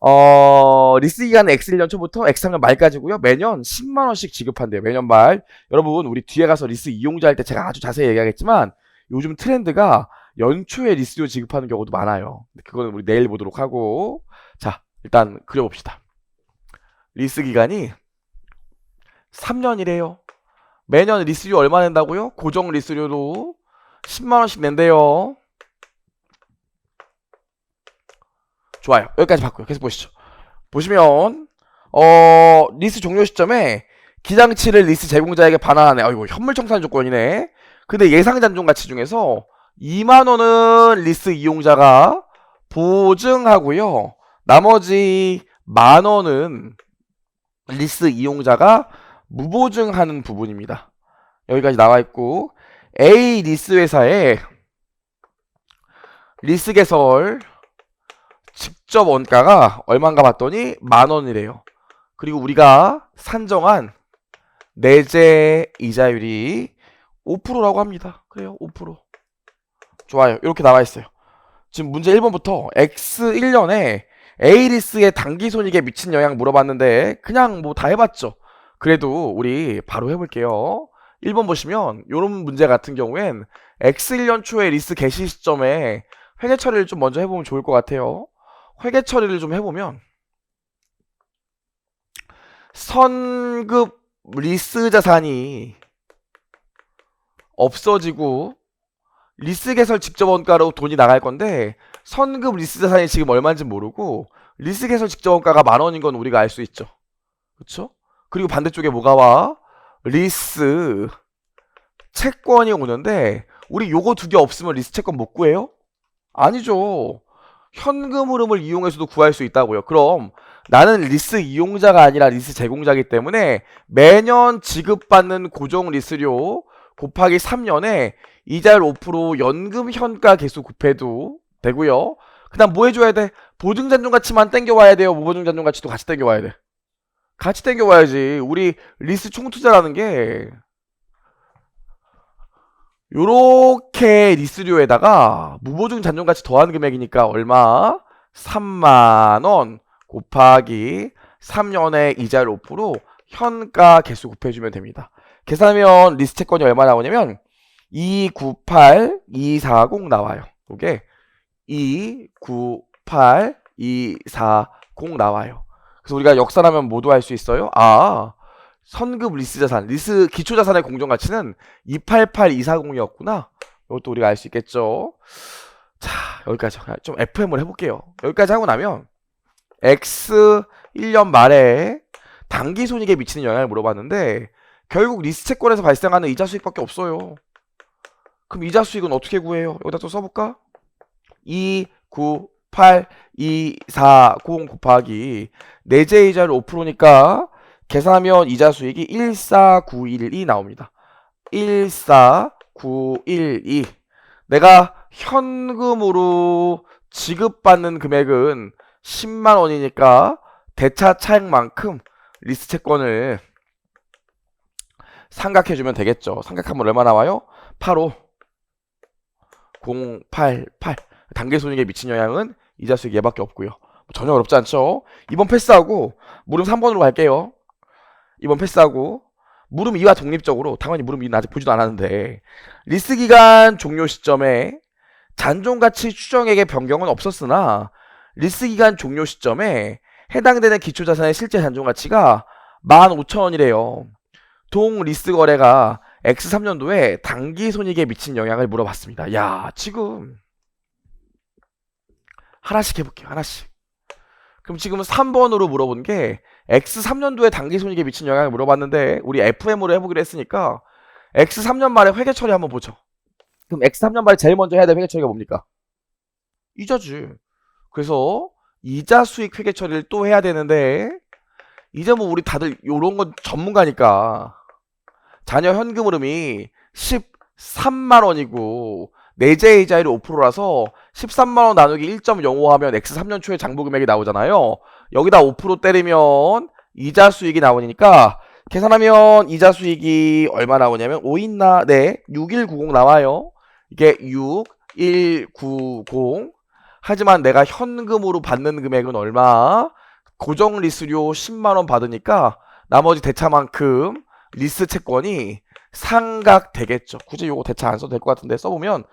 어, 리스 기간은 X1년 초부터 X3년 말까지고요. 매년 10만 원씩 지급한대요. 매년 말. 여러분, 우리 뒤에 가서 리스 이용자 할 때 제가 아주 자세히 얘기하겠지만 요즘 트렌드가 연초에 리스료 지급하는 경우도 많아요. 그거는 우리 내일 보도록 하고 자, 일단 그려 봅시다. 리스 기간이 3년이래요. 매년 리스료 얼마 낸다고요? 고정 리스료도 10만 원씩 낸대요. 좋아요. 여기까지 봤고요. 계속 보시죠. 보시면 어 리스 종료 시점에 기장치를 리스 제공자에게 반환하네. 아이고 현물 청산 조건이네. 근데 예상 잔존 가치 중에서 2만 원은 리스 이용자가 보증하고요. 나머지 만 원은 리스 이용자가 무보증하는 부분입니다. 여기까지 나와 있고 A 리스 회사에 리스 개설 직접 원가가 얼마인가 봤더니 만 원이래요. 그리고 우리가 산정한 내재 이자율이 5%라고 합니다. 그래요, 5%. 좋아요. 이렇게 나와 있어요. 지금 문제 1번부터 X1년에 A리스의 단기 손익에 미친 영향 물어봤는데 그냥 뭐 다 해봤죠. 그래도 우리 바로 해볼게요. 1번 보시면 이런 문제 같은 경우엔 X1년 초에 리스 개시 시점에 회계 처리를 좀 먼저 해보면 좋을 것 같아요. 회계 처리를 좀 해보면 선급 리스 자산이 없어지고 리스 개설 직접 원가로 돈이 나갈 건데 선급 리스 자산이 지금 얼마인지 모르고 리스 개설 직접 원가가 만 원인 건 우리가 알 수 있죠. 그렇죠? 그리고 반대쪽에 뭐가 와? 리스 채권이 오는데 우리 요거 두 개 없으면 리스 채권 못 구해요? 아니죠. 현금 흐름을 이용해서도 구할 수 있다고요. 그럼 나는 리스 이용자가 아니라 리스 제공자이기 때문에 매년 지급받는 고정 리스료 곱하기 3년에 이자율 5% 연금 현가 개수 곱해도 되고요. 그다음 뭐 해줘야 돼? 보증 잔존 가치만 땡겨와야 돼요. 무보증 잔존 가치도 같이 땡겨와야 돼. 같이 땡겨와야지. 우리 리스 총투자라는 게 요렇게 리스료에다가 무보증 잔존 가치 더한 금액이니까 얼마? 3만 원 곱하기 3년의 이자율 5% 현가 개수 곱해주면 됩니다. 계산하면 리스 채권이 얼마 나오냐면 298, 240 나와요. 이게 298, 240 나와요. 그래서 우리가 역산하면 모두 할 수 있어요. 아, 선급 리스 자산, 리스 기초 자산의 공정 가치는 288, 240이었구나. 이것도 우리가 알 수 있겠죠. 자, 여기까지 좀 FM을 해볼게요. 여기까지 하고 나면 X 1년 말에 단기 손익에 미치는 영향을 물어봤는데 결국 리스 채권에서 발생하는 이자 수익밖에 없어요. 그럼 이자 수익은 어떻게 구해요? 여기다 또 써볼까? 2, 9, 8, 2, 4, 0 곱하기 내재 이자율 5%니까 계산하면 이자 수익이 14912 나옵니다. 14912 내가 현금으로 지급받는 금액은 10만 원이니까 대차 차액만큼 리스 채권을 삼각해 주면 되겠죠. 삼각하면 얼마 나와요? 85 088 단계 손익에 미친 영향은 이자 수익 얘밖에 없고요. 전혀 어렵지 않죠? 이번 패스하고 물음 3번으로 갈게요. 이번 패스하고 물음 2와 독립적으로 당연히 물음 2는 아직 보지도 않았는데 리스 기간 종료 시점에 잔존 가치 추정액의 변경은 없었으나 리스 기간 종료 시점에 해당되는 기초 자산의 실제 잔존 가치가 15,000원이래요. 동 리스 거래가 X3년도에 단기 손익에 미친 영향을 물어봤습니다. 야, 지금 하나씩 해볼게요. 하나씩. 그럼 지금은 3번으로 물어본 게 X3년도에 단기 손익에 미친 영향을 물어봤는데 우리 FM으로 해보기로 했으니까 X3년 말에 회계 처리 한번 보죠. 그럼 X3년 말에 제일 먼저 해야 될 회계 처리가 뭡니까? 이자지. 그래서 이자 수익 회계 처리를 또 해야 되는데 이제 뭐 우리 다들 요런 건 전문가니까 자녀 현금 흐름이 13만 원이고 내재 이자율이 5%라서 13만 원 나누기 1.05 하면 X 3년 초에 장부 금액이 나오잖아요. 여기다 5% 때리면 이자 수익이 나오니까 계산하면 이자 수익이 얼마 나오냐면 5 있나? 네. 6190 나와요. 이게 6190 하지만 내가 현금으로 받는 금액은 얼마? 고정 리스료 10만원 받으니까 나머지 대차만큼 리스 채권이 상각 되겠죠. 굳이 요거 대차 안 써도 될 것 같은데 써보면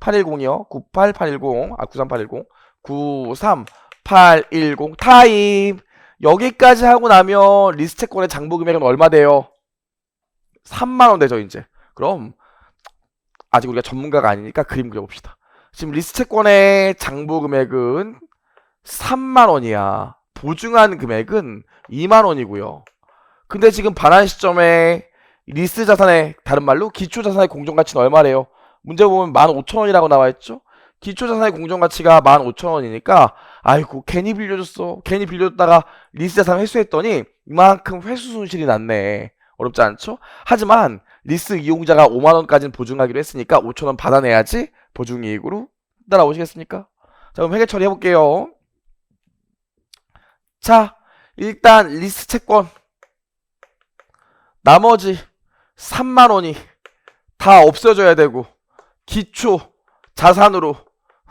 98810이요. 98810, 아 93810, 93810 타임. 여기까지 하고 나면 리스 채권의 장부 금액은 얼마 돼요? 3만 원 되죠, 이제. 그럼 아직 우리가 전문가가 아니니까 그림 그려봅시다. 지금 리스 채권의 장부 금액은 3만 원이야. 보증한 금액은 2만 원이고요. 근데 지금 반환 시점에 리스 자산의 다른 말로 기초 자산의 공정 가치는 얼마래요? 문제 보면 15,000원이라고 나와 있죠? 기초 자산의 공정 가치가 15,000원이니까 아이고 괜히 빌려줬어. 괜히 빌려줬다가 리스 자산 회수했더니 이만큼 회수 손실이 났네. 어렵지 않죠? 하지만 리스 이용자가 5만 원까지는 보증하기로 했으니까 5천 원 받아내야지 보증이익으로 따라오시겠습니까? 자 그럼 회계 처리해 볼게요. 자 일단 리스 채권 나머지 3만 원이 다 없어져야 되고 기초 자산으로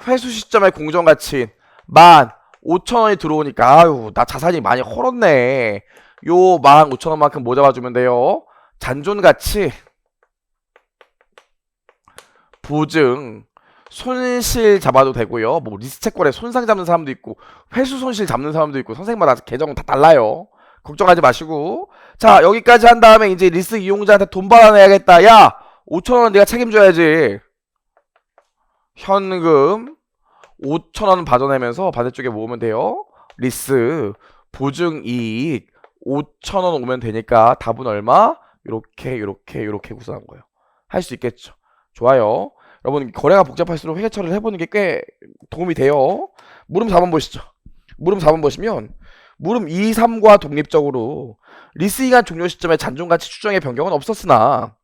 회수 시점의 공정 가치인 15,000원이 들어오니까 아유 나 자산이 많이 헐었네. 요 15,000원만큼 뭐 잡아주면 돼요? 잔존 가치 보증 손실 잡아도 되고요. 뭐 리스 채권에 손상 잡는 사람도 있고 회수 손실 잡는 사람도 있고 선생님마다 계정 다 달라요. 걱정하지 마시고 자 여기까지 한 다음에 이제 리스 이용자한테 돈 받아내야겠다. 야 5천 원 네가 책임져야지. 현금 5천원 받아내면서 반대쪽에 모으면 돼요. 리스 보증 이익 5천원 오면 되니까 답은 얼마? 이렇게 이렇게 이렇게 구성한 거예요. 할 수 있겠죠. 좋아요. 여러분 거래가 복잡할수록 회계 처리를 해보는 게 꽤 도움이 돼요. 물음 4번 보시죠. 물음 4번 보시면 물음 2, 3과 독립적으로 리스 기간 종료 시점에 잔존 가치 추정의 변경은 없었으나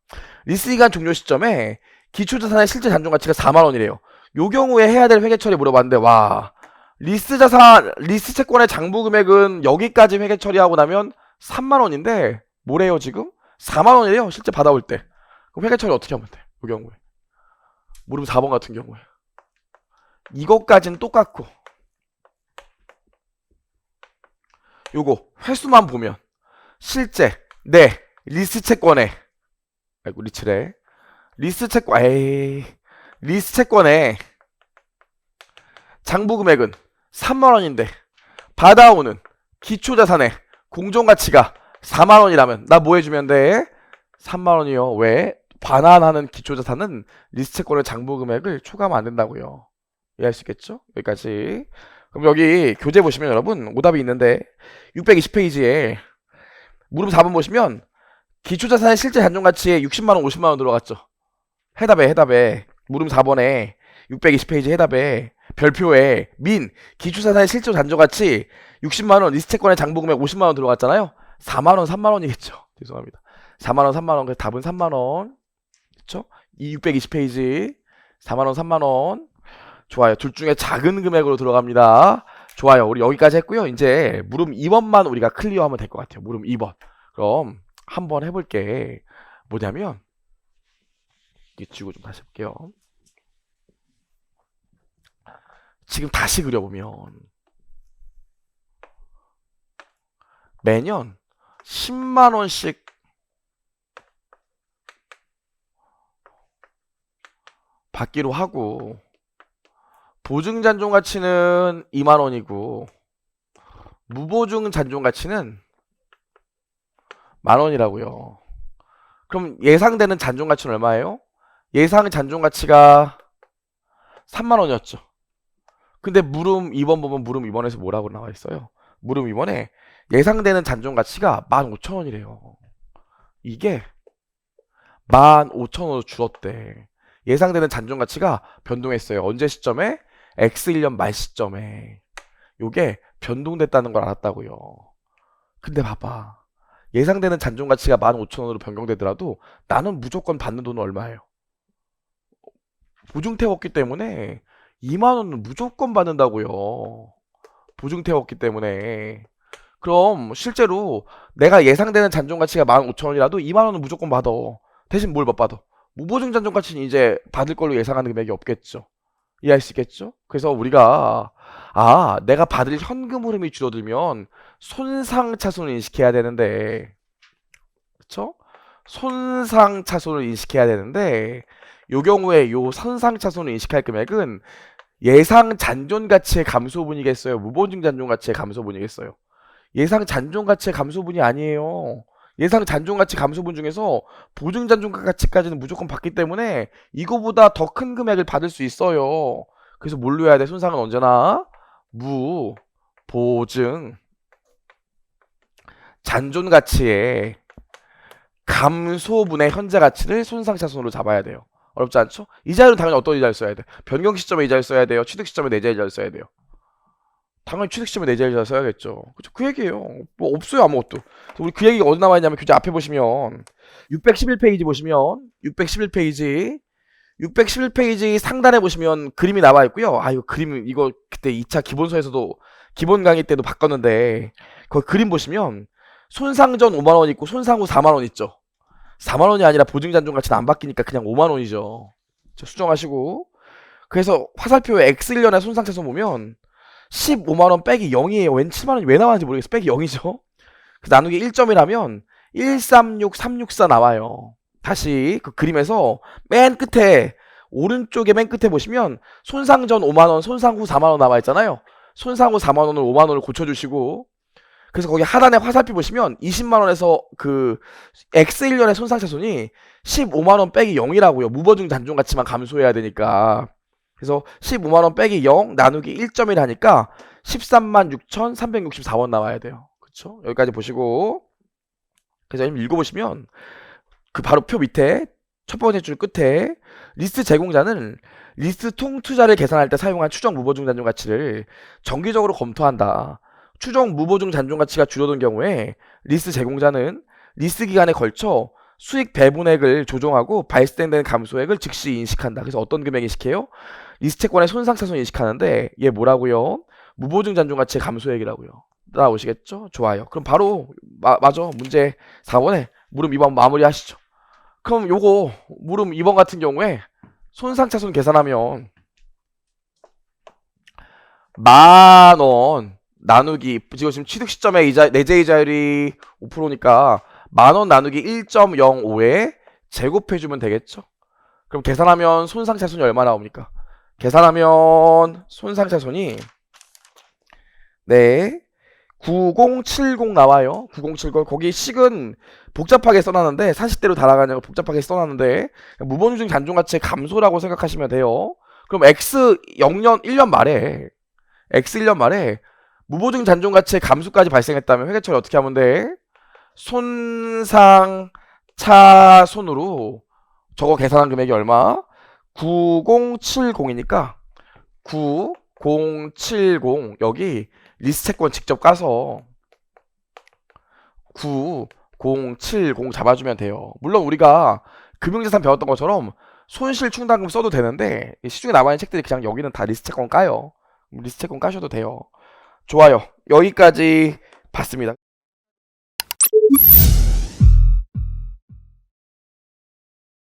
리스 기간 종료 시점에 기초 자산의 실제 잔존 가치가 4만 원이래요. 요 경우에 해야 될 회계 처리 물어봤는데 와 리스 자산 리스 채권의 장부 금액은 여기까지 회계 처리하고 나면 3만 원인데 뭐래요 지금? 4만 원이래요 실제 받아올 때. 그럼 회계 처리 어떻게 하면 돼? 요 경우에. 무릎 4번 같은 경우에. 이것까지는 똑같고. 요거 회수만 보면 실제 내 리스 채권에 아이고 리츠래 리스 채권 에이 리스 채권에 장부 금액은 3만 원인데 받아오는 기초 자산의 공정 가치가 4만 원이라면 나 뭐 해주면 돼? 3만 원이요. 왜? 반환하는 기초 자산은 리스 채권의 장부 금액을 초과하면 안 된다고요. 이해할 수 있겠죠? 여기까지. 그럼 여기 교재 보시면 여러분 오답이 있는데 620페이지에 무릎 4번 보시면 기초 자산의 실제 잔존 가치에 60만 원, 50만 원 들어갔죠. 해답에 해답에 무릎 4번에 620페이지 해답에 별표에 민 기초 자산의 실제 잔존 가치 60만 원, 리스 채권의 장부 금액 50만 원 들어갔잖아요. 4만 원, 3만 원이겠죠. 죄송합니다. 4만 원, 3만 원. 그래서 답은 3만 원. 그렇죠? 이 620페이지 4만 원, 3만 원. 좋아요. 둘 중에 작은 금액으로 들어갑니다. 좋아요. 우리 여기까지 했고요. 이제 물음 2번만 우리가 클리어하면 될 것 같아요. 물음 2번. 그럼 한번 해볼게. 뭐냐면 지우고 좀 다시 해볼게요. 지금 다시 그려보면 매년 10만 원씩 받기로 하고 보증 잔존 가치는 2만 원이고 무보증 잔존 가치는 만 원이라고요. 그럼 예상되는 잔존 가치는 얼마예요? 예상 잔존 가치가 3만 원이었죠. 근데 물음 2번 보면 물음 2번에서 뭐라고 나와 있어요? 물음 2번에 예상되는 잔존 가치가 15,000원이래요. 이게 15,000원으로 줄었대. 예상되는 잔존 가치가 변동했어요. 언제 시점에? X1년 말 시점에. 요게 변동됐다는 걸 알았다고요. 근데 봐봐. 예상되는 잔존 가치가 15,000원으로 변경되더라도 나는 무조건 받는 돈은 얼마예요? 보증 태웠기 때문에 2만 원은 무조건 받는다고요. 보증 태웠기 때문에. 그럼 실제로 내가 예상되는 잔존 가치가 15,000원이라도 2만 원은 무조건 받아. 대신 뭘 못 받아? 무보증 잔존 가치는 이제 받을 걸로 예상하는 금액이 없겠죠. 이해할 수 있겠죠? 그래서 우리가 아 내가 받을 현금 흐름이 줄어들면 손상 차손을 인식해야 되는데 그쵸? 손상 차손을 인식해야 되는데 요 경우에 요 손상 차손을 인식할 금액은 예상 잔존 가치의 감소분이겠어요? 무보증 잔존 가치의 감소분이겠어요? 예상 잔존 가치의 감소분이 아니에요. 예상 잔존 가치 감소분 중에서 보증 잔존 가치까지는 무조건 받기 때문에 이거보다 더 큰 금액을 받을 수 있어요. 그래서 뭘로 해야 돼? 손상은 언제나 무 보증 잔존 가치의 감소분의 현재 가치를 손상 차손으로 잡아야 돼요. 어렵지 않죠? 이자율은 당연히 어떤 이자를 써야 돼? 변경 시점에 이자를 써야 돼요. 취득 시점에 내자 이자를 써야 돼요. 당연히 취득 시점에 내자 이자를 써야겠죠. 그쵸? 그 얘기예요. 뭐 없어요 아무것도. 우리 그 얘기가 어디 나와 있냐면 교재 앞에 보시면 611페이지 보시면 611페이지 611페이지 상단에 보시면 그림이 나와 있고요. 아 이거 그림 이거 그때 2차 기본서에서도 기본 강의 때도 바꿨는데 거기 그림 보시면 손상 전 5만 원 있고 손상 후 4만 원 있죠. 4만 원이 아니라 보증 잔존 가치는 안 바뀌니까 그냥 5만 원이죠. 저 수정하시고 그래서 화살표에 X1년의 손상 차손 보면 15만 원 빼기 0이에요. 웬 7만 원이 왜 나왔는지 모르겠어. 빼기 0이죠. 그래서 나누기 1점이라면 136, 364 나와요. 다시 그 그림에서 맨 끝에 오른쪽에 맨 끝에 보시면 손상 전 5만 원, 손상 후 4만 원 나와 있잖아요. 손상 후 4만 원을 5만 원을 고쳐 주시고 그래서 거기 하단에 화살표 보시면 20만 원에서 그 X1년의 손상차손이 15만 원 빼기 0이라고요. 무보증 잔존 가치만 감소해야 되니까. 그래서 15만 원 빼기 0 나누기 1.1 하니까 13만 6,364원 나와야 돼요. 그렇죠? 여기까지 보시고 그래서 좀 읽어보시면 그 바로 표 밑에 첫 번째 줄 끝에 리스트 제공자는 리스트 통 투자를 계산할 때 사용한 추정 무보증 잔존 가치를 정기적으로 검토한다. 추정 무보증 잔존 가치가 줄어든 경우에 리스트 제공자는 리스트 기간에 걸쳐 수익 배분액을 조정하고 발생되는 감소액을 즉시 인식한다. 그래서 어떤 금액 인식해요? 리스트 채권의 손상 차손 인식하는데 얘 뭐라고요? 무보증 잔존 가치의 감소액이라고요. 나오시겠죠? 좋아요. 그럼 바로 마, 맞아. 문제 4번에 물음 2번 마무리하시죠. 그럼 요거 물음 2번 같은 경우에 손상 차손 계산하면 만원 나누기 지금 지금 취득 시점에 이자 내재 이자율이 5%니까 만 원 나누기 1.05에 제곱해 주면 되겠죠? 그럼 계산하면 손상 차손이 얼마 나옵니까? 계산하면 손상 차손이 네 9070 나와요. 9070 거기 식은 복잡하게 써놨는데 40대로 달아가냐고 복잡하게 써놨는데 무보증 잔존 가치의 감소라고 생각하시면 돼요. 그럼 X 0년 1년 말에 X 1년 말에 무보증 잔존 가치의 감소까지 발생했다면 회계 처리 어떻게 하면 돼? 손상 차손으로 저거 계산한 금액이 얼마? 9070이니까 9070 여기 리스트 채권 직접 까서 9070 잡아주면 돼요. 물론 우리가 금융자산 배웠던 것처럼 손실 충당금 써도 되는데 이 시중에 남아있는 책들이 그냥 여기는 다 리스트 채권 까요. 리스트 채권 까셔도 돼요. 좋아요. 여기까지 봤습니다.